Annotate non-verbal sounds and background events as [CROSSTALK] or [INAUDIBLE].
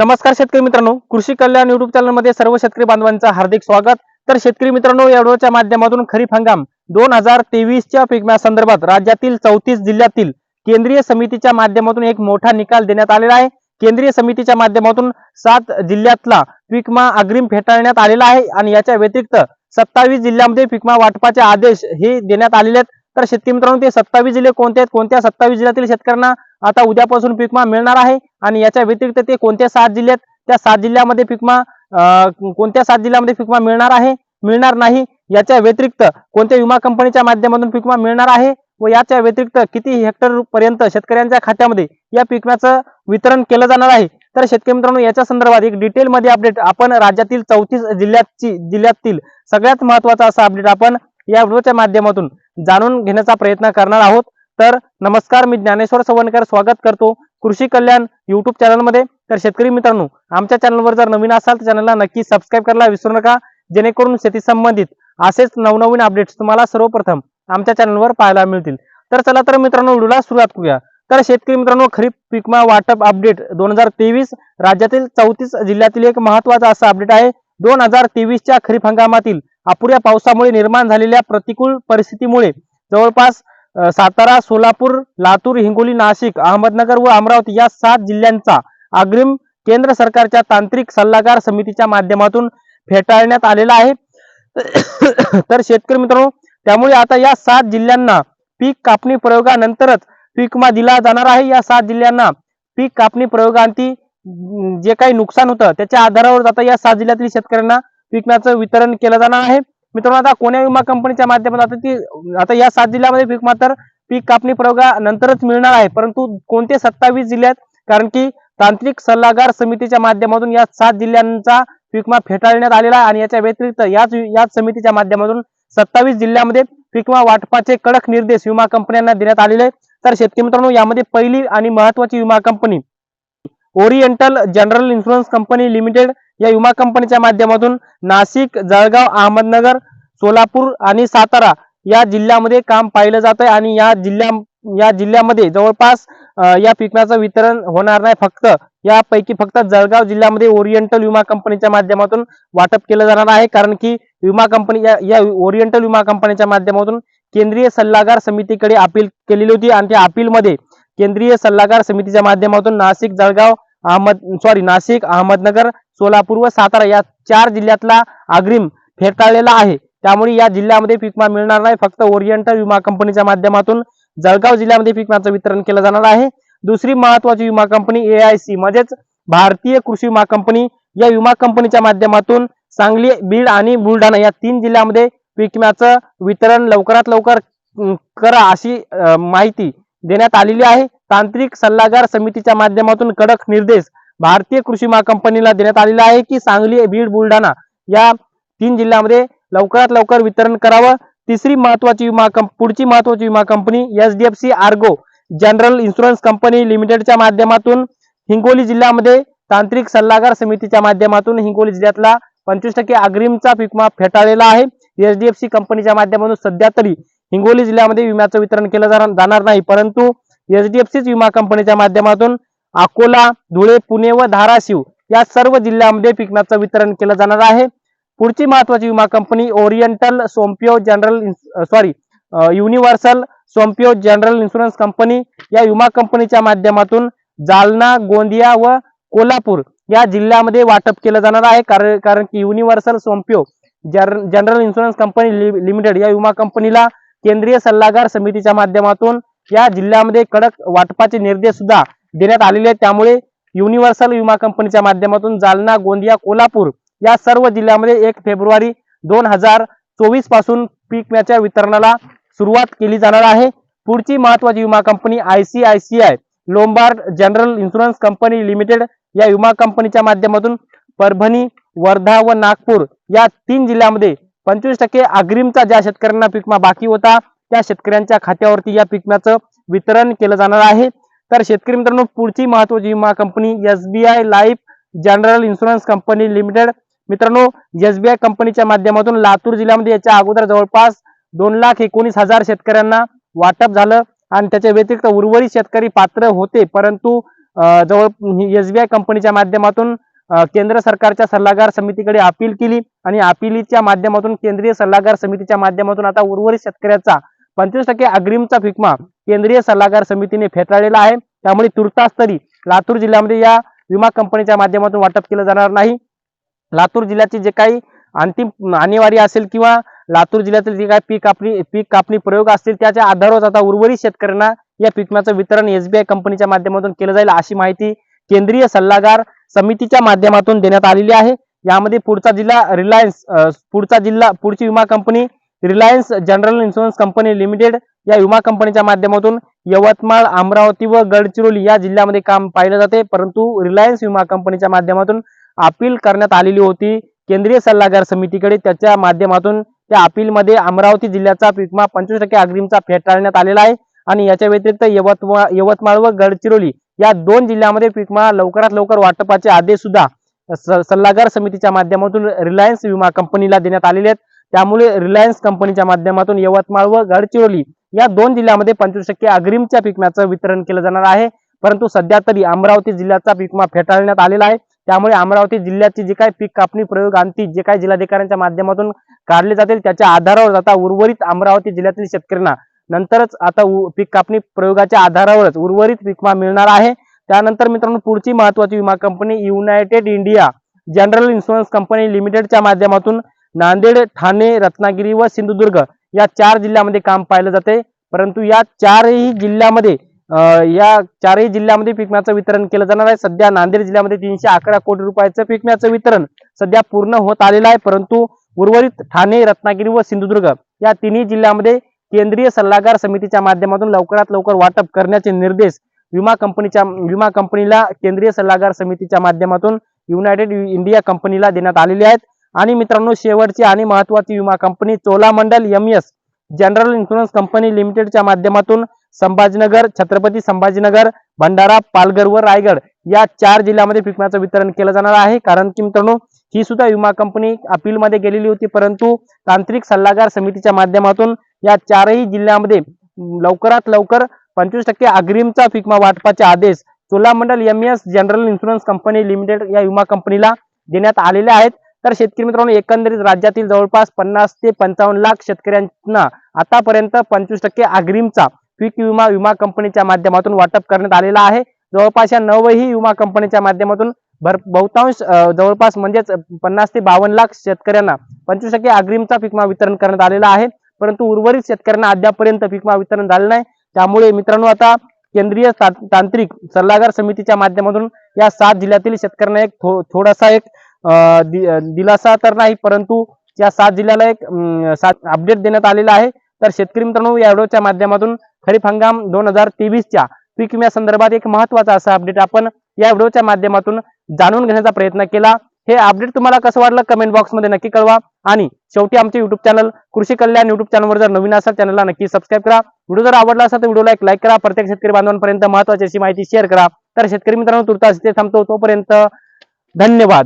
नमस्कार शेतकरी मित्रांनो कृषी कल्याण युट्यूब चॅनलमध्ये सर्व शेतकरी बांधवांचं हार्दिक स्वागत. तर शेतकरी मित्रांनो या व्हिडिओच्या माध्यमातून खरीप हंगाम दोन हजार तेवीसच्या पीक संदर्भात राज्यातील चौतीस जिल्ह्यातील केंद्रीय समितीच्या माध्यमातून एक मोठा निकाल देण्यात आलेला आहे. केंद्रीय समितीच्या माध्यमातून सात जिल्ह्यातला पिकमा अग्रिम फेटाळण्यात आलेला आहे आणि याच्या व्यतिरिक्त सत्तावीस जिल्ह्यामध्ये पिकमा वाटपाचे आदेश हे देण्यात आलेले आहेत. तर शेतकरी मित्रांनो ते सत्तावीस जिल्हे कोणते आहेत? कोणत्या सत्तावीस जिल्ह्यातील शेतकऱ्यांना आता उद्यापासून पीकमा मिळणार आहे? आणि याच्या व्यतिरिक्त ते कोणत्या सात जिल्ह्यात त्या सात जिल्ह्यामध्ये पीकमा कोणत्या सात जिल्ह्यामध्ये पीकमा मिळणार आहे? मिळणार नाही. याच्या व्यतिरिक्त कोणत्या विमा कंपनीच्या माध्यमातून पीकमा मिळणार आहे? व याच्या व्यतिरिक्त किती हेक्टर पर्यंत शेतकऱ्यांच्या खात्यामध्ये या पिकम्याचं वितरण केलं जाणार आहे? तर शेतकरी मित्रांनो याच्या संदर्भात एक डिटेलमध्ये अपडेट आपण राज्यातील चौतीस जिल्ह्याची जिल्ह्यातील सगळ्यात महत्त्वाचा असा अपडेट आपण या व्हिडिओच्या माध्यमातून जाणून घेण्याचा प्रयत्न करणार आहोत. तर नमस्कार मी ज्ञानेश्वर सवणकर स्वागत करतो कृषी कल्याण युट्यूब चॅनलमध्ये तर शेतकरी मित्रांनो आमच्या चॅनलवर जर नवीन असाल तर चॅनलला नक्की सबस्क्राईब करायला विसरू नका. जेणेकरून शेती संबंधित असेच नवनवीन अपडेट्स तुम्हाला सर्वप्रथम आमच्या चॅनलवर पाहायला मिळतील. तर चला तर मित्रांनो व्हिडिओला सुरुवात करूया. तर शेतकरी मित्रांनो खरीप पीकमा वाटप अपडेट दोन हजार तेवीस राज्यातील चौतीस जिल्ह्यातील एक महत्त्वाचा असा अपडेट आहे. दोन हजार तेवीसच्या खरीप हंगामातील अपुऱ्या पावसामुळे निर्माण झालेल्या प्रतिकूल परिस्थितीमुळे जवळपास सातारा सोलापूर लातूर हिंगोली नाशिक अहमदनगर व अमरावती या सात जिल्ह्यांचा अग्रिम केंद्र सरकारच्या तांत्रिक सल्लागार समितीच्या माध्यमातून फेटाळण्यात आलेला आहे. [COUGHS] तर शेतकरी मित्रांनो त्यामुळे आता या सात जिल्ह्यांना पीक कापणी प्रयोगानंतरच पीकमा दिला जाणार आहे. या सात जिल्ह्यांना पीक कापणी प्रयोगांती जे काही नुकसान होतं त्याच्या आधारावर आता या सात जिल्ह्यातील शेतकऱ्यांना पिकमाचं वितरण केलं जाणार आहे. मित्रांनो आता कोण्या विमा कंपनीच्या माध्यमातून आता ती आता या सात जिल्ह्यामध्ये पीक मात्र पीक कापणी प्रयोगानंतरच मिळणार आहे. परंतु कोणते सत्तावीस जिल्ह्यात कारण की तांत्रिक सल्लागार समितीच्या माध्यमातून या सात जिल्ह्यांचा पीकमा फेटाळण्यात आलेला आहे. आणि याच्या व्यतिरिक्त याच याच समितीच्या माध्यमातून सत्तावीस जिल्ह्यामध्ये पीकमा वाटपाचे कडक निर्देश विमा कंपन्यांना देण्यात आलेले तर शेतकरी मित्रांनो यामध्ये पहिली आणि महत्वाची विमा company oriental general insurance company limited या विमा कंपनीच्या माध्यमातून नाशिक जळगाव अहमदनगर सोलापूर आणि सातारा या जिल्ह्यामध्ये काम पाहिलं जात आहे आणि या जिल्ह्या या जिल्ह्यामध्ये जवळपास या पिकाचं वितरण होणार नाही. फक्त यापैकी फक्त जळगाव जिल्ह्यामध्ये ओरिएंटल विमा कंपनीच्या माध्यमातून वाटप केलं जाणार आहे. कारण की विमा कंपनी या या ओरिएंटल विमा कंपनीच्या माध्यमातून केंद्रीय सल्लागार समितीकडे अपील केलेली होती आणि त्या अपीलमध्ये केंद्रीय सल्लागार समितीच्या माध्यमातून नाशिक जळगाव अहमद सॉरी नाशिक अहमदनगर सोलापूर व सातारा या चार जिल्ह्यातला अग्रिम फेटाळलेला आहे. त्यामुळे या जिल्ह्यामध्ये पीकमा मिळणार नाही. फक्त ओरिएंटल विमा कंपनीच्या माध्यमातून जळगाव जिल्ह्यामध्ये पीकमाचं वितरण केलं जाणार आहे. दुसरी महत्वाची विमा कंपनी ए आय सी म्हणजेच भारतीय कृषी विमा कंपनी या विमा कंपनीच्या माध्यमातून सांगली बीड आणि बुलढाणा या तीन जिल्ह्यामध्ये पीक विम्याचं वितरण लवकरात लवकर करा अशी माहिती देण्यात आलेली आहे. तांत्रिक सल्लागार समितीच्या माध्यमातून कडक निर्देश भारतीय कृषी विमा कंपनीला देण्यात आलेला आहे की सांगली बीड बुलढाणा या तीन जिल्ह्यामध्ये लवकरात लवकर वितरण करावं. तिसरी महत्वाची विमा कंप पुढची महत्वाची विमा company H D F C ERGO general insurance company लिमिटेडच्या माध्यमातून हिंगोली जिल्ह्यामध्ये तांत्रिक सल्लागार समितीच्या माध्यमातून हिंगोली जिल्ह्यातला पंचवीस टक्के अग्रिमचा विमा फेटाळलेला आहे. एचडीएफसी कंपनीच्या माध्यमातून सध्या तरी हिंगोली जिल्ह्यामध्ये विम्याचं वितरण केलं जाणार नाही. परंतु एचडीएफसी विमा कंपनीच्या माध्यमातून अकोला धुळे पुणे व धाराशिव या सर्व जिल्ह्यामध्ये पिकनाचं वितरण केलं जाणार आहे. पुढची महत्वाची विमा company oriental Sompo general sorry universal Sompo general insurance company या विमा कंपनीच्या माध्यमातून जालना गोंदिया व कोल्हापूर या जिल्ह्यामध्ये वाटप केलं जाणार आहे. कारण कारण की universal Sompo general insurance company लि- लिमिटेड या विमा कंपनीला केंद्रीय सल्लागार समितीच्या माध्यमातून या जिल्ह्यामध्ये कडक वाटपाचे निर्देश सुद्धा देण्यात आलेले आहेत. त्यामुळे युनिव्हर्सल विमा कंपनीच्या माध्यमातून जालना गोंदिया कोल्हापूर या सर्व जिल्ह्यामध्ये एक फेब्रुवारी दोन हजार चोवीसपासून पीक विम्याच्या वितरणाला सुरुवात केली जाणार आहे. पुढची महत्वाची विमा company ICICI Lombard general insurance company limited या विमा कंपनीच्या माध्यमातून परभणी वर्धा व नागपूर या तीन जिल्ह्यामध्ये पंचवीस टक्के अग्रिमचा ज्या शेतकऱ्यांना पीकमा बाकी होता त्या शेतकऱ्यांच्या खात्यावरती या पीकम्याचं वितरण केलं जाणार आहे. तर शेतकरी मित्रांनो पुढची महत्वाची विमा company SBI life general insurance company limited. मित्रांनो एसबीआय कंपनीच्या माध्यमातून लातूर जिल्ह्यामध्ये याच्या अगोदर जवळपास दोन लाख एकोणीस हजार शेतकऱ्यांना वाटप झालं आणि त्याच्या व्यतिरिक्त उर्वरित शेतकरी पात्र होते. परंतु जवळ एसबीआय कंपनीच्या माध्यमातून केंद्र सरकारच्या सल्लागार समितीकडे अपील केली आणि अपिलीच्या माध्यमातून केंद्रीय सल्लागार समितीच्या माध्यमातून आता उर्वरित शेतकऱ्याचा पंचवीस टक्के अग्रिमचा फिकमा केंद्रीय सल्लागार समितीने फेटाळलेला आहे. त्यामुळे तुर्तास तरी लातूर जिल्ह्यामध्ये या विमा कंपनीच्या माध्यमातून वाटप केलं जाणार नाही. लातूर जिल्ह्याची जे काही अंतिम आणेवारी असेल किंवा लातूर जिल्ह्यातील जे काही पीक कापणी पीक कापणी प्रयोग असतील त्याच्या आधारावर आता उर्वरित शेतकऱ्यांना या पिकम्याचं वितरण एसबीआय कंपनीच्या माध्यमातून केलं जाईल अशी माहिती केंद्रीय सल्लागार समितीच्या माध्यमातून देण्यात आलेली आहे. यामध्ये पुढचा जिल्हा रिलायन्स पुढचा जिल्हा पुढची विमा company Reliance general insurance company limited या विमा कंपनीच्या माध्यमातून यवतमाळ अमरावती व गडचिरोली या जिल्ह्यामध्ये काम पाहिलं जाते. परंतु रिलायन्स विमा कंपनीच्या माध्यमातून अपील करण्यात आलेली होती. केंद्रीय सल्लागार समितीकडे त्याच्या माध्यमातून त्या अपीलमध्ये अमरावती जिल्ह्याचा विमा पंचवीस टक्के अग्रिमचा फेटाळण्यात आलेला आहे. आणि याच्या व्यतिरिक्त यवतमाळ यवतमाळ व गडचिरोली या दोन जिल्ह्यामध्ये विमा लवकरात लवकर वाटपाचे आदेश सुद्धा स- सल्लागार समितीच्या माध्यमातून रिलायन्स विमा कंपनीला देण्यात आलेले आहेत. त्यामुळे रिलायन्स कंपनीच्या माध्यमातून यवतमाळ व गडचिरोली या दोन जिल्ह्यामध्ये पंचवीस टक्के अग्रिमच्या पिकम्याचं वितरण केलं जाणार आहे. परंतु सध्या तरी अमरावती जिल्ह्याचा पिकमा फेटाळण्यात आलेला आहे. त्यामुळे अमरावती जिल्ह्याची जी काही पीक कापणी प्रयोग अंती जे काही जिल्हाधिकाऱ्यांच्या माध्यमातून काढले जातील त्याच्या आधारावर आता उर्वरित अमरावती जिल्ह्यातील शेतकऱ्यांना नंतरच आता उ- पीक कापणी प्रयोगाच्या आधारावरच उर्वरित पिकमा मिळणार आहे. त्यानंतर मित्रांनो पुढची महत्वाची विमा company United India general insurance company लिमिटेडच्या माध्यमातून नांदेड ठाणे रत्नागिरी व सिंधुदुर्ग या चार जिल्ह्यामध्ये काम पाहिलं जाते. परंतु या चारही जिल्ह्यामध्ये या चारही जिल्ह्यामध्ये पिकम्याचं वितरण केलं जाणार आहे. सध्या नांदेड जिल्ह्यामध्ये तीनशे अकरा कोटी रुपयाचं पिकम्याचं वितरण सध्या पूर्ण होत आलेलं आहे. परंतु उर्वरित ठाणे रत्नागिरी व सिंधुदुर्ग या तिन्ही जिल्ह्यामध्ये केंद्रीय सल्लागार समितीच्या माध्यमातून लवकरात लवकर वाटप करण्याचे निर्देश विमा कंपनीच्या विमा कंपनीला केंद्रीय सल्लागार समितीच्या माध्यमातून युनायटेड इंडिया कंपनीला देण्यात आलेले आहेत. आणि मित्रांनो शेवटची आणि महत्वाची विमा company Cholamandalam M S general insurance company लिमिटेडच्या माध्यमातून संभाजीनगर छत्रपती संभाजीनगर भंडारा पालघर व रायगड या चार जिल्ह्यामध्ये पिकण्याचं वितरण केलं जाणार आहे. कारण की मित्रांनो ही सुद्धा विमा कंपनी अपीलमध्ये गेलेली होती परंतु तांत्रिक सल्लागार समितीच्या माध्यमातून या चारही जिल्ह्यामध्ये लवकरात लवकर पंचवीस टक्के अग्रिमचा फिकमा वाटपाचे आदेश Cholamandalam M S general insurance company limited या विमा कंपनीला देण्यात आलेले आहेत. तर शेतकरी मित्रांनो एकंदरीत राज्यातील जवळपास पन्नास ते पंचावन्न लाख शेतकऱ्यांना आतापर्यंत पंचवीस टक्के अग्रिमचा पीक विमा विमा कंपनीच्या माध्यमातून वाटप करण्यात आलेला आहे. जवळपास या नवही विमा कंपनीच्या माध्यमातून भर बहुतांश जवळपास म्हणजेच पन्नास ते बावन्न लाख शेतकऱ्यांना पंचवीस टक्के अग्रिमचा पिकमा वितरण करण्यात आलेला आहे. परंतु उर्वरित शेतकऱ्यांना अद्यापर्यंत पिकमा वितरण झालं नाही. त्यामुळे मित्रांनो आता केंद्रीय तांत्रिक सल्लागार समितीच्या माध्यमातून या सात जिल्ह्यातील शेतकऱ्यांना एक थो- थोडासा एक दि- दिलासा तर नाही परंतु या सात जिल्ह्याला एक अपडेट देण्यात आलेला आहे. तर शेतकरी मित्रांनो या व्हिडिओच्या माध्यमातून खरीप हंगाम दोन हजार तेवीसच्या पीक विम्यासंदर्भात एक महत्त्वाचा असा अपडेट आपण या व्हिडिओच्या माध्यमातून जाणून घेण्याचा प्रयत्न केला. हे अपडेट तुम्हाला कसं वाटलं कमेंट बॉक्समध्ये नक्की कळवा. आणि शेवटी आमचे युट्यूब चॅनल कृषी कल्याण युट्यूब चॅनलवर जर नवीन असाल चॅनलला नक्की सबस्क्राईब करा. व्हिडिओ जर आवडला असेल तर व्हिडिओला एक लाईक करा. प्रत्येक शेतकरी बांधवांपर्यंत महत्वाची अशी माहिती शेअर करा. तर शेतकरी मित्रांनो तुर्तास इथे थांबतो. तोपर्यंत धन्यवाद.